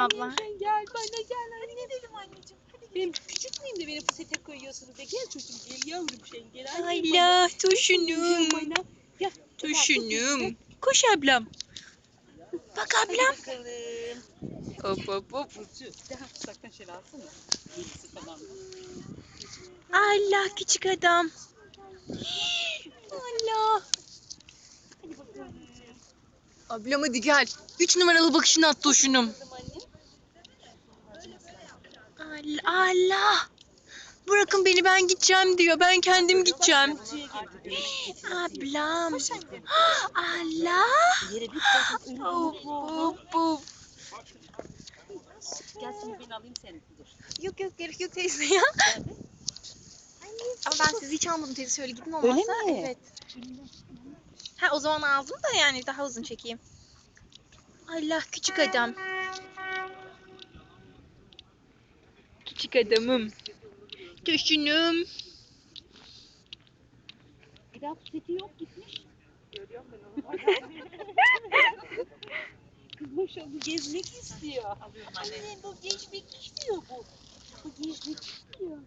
abla. Gel bana gel. Hadi gidelim anneciğim. Hadi Benim küçük müyüm de beni pusete koyuyorsunuz da gel çocuğum gel yavrum sen gel. Allah tuşunum. Gel. Tuşunum. Koş ablam. Bak ablam. Hop hop hop. Daha uzaktan şöyle alsana. Gerisi tamam mı? Allah küçük adam. Allah. Ablam hadi gel. Üç numaralı bakışını at tuşunum. Allah. Bırakın beni ben gideceğim diyor. Ben kendim gideceğim. Ablam. Allah. Hop hop hop. Gel şimdi ben alayım seni. Dur. Yok yok gerek yok teyze ya. Ama ben sizi hiç almadım teyze şöyle gidin olmazsa. Öyle mi? Evet. Ha o zaman aldım da yani daha uzun çekeyim. Allah küçük adam. Küçük adamım. Düşünüm. Bir daha puseti yok gitmiş. Görüyorum ben onu. Kız maşallah gezmek istiyor. Alıyorum anne. Anne bu gezmek istiyor bu. Bu gezmek istiyor.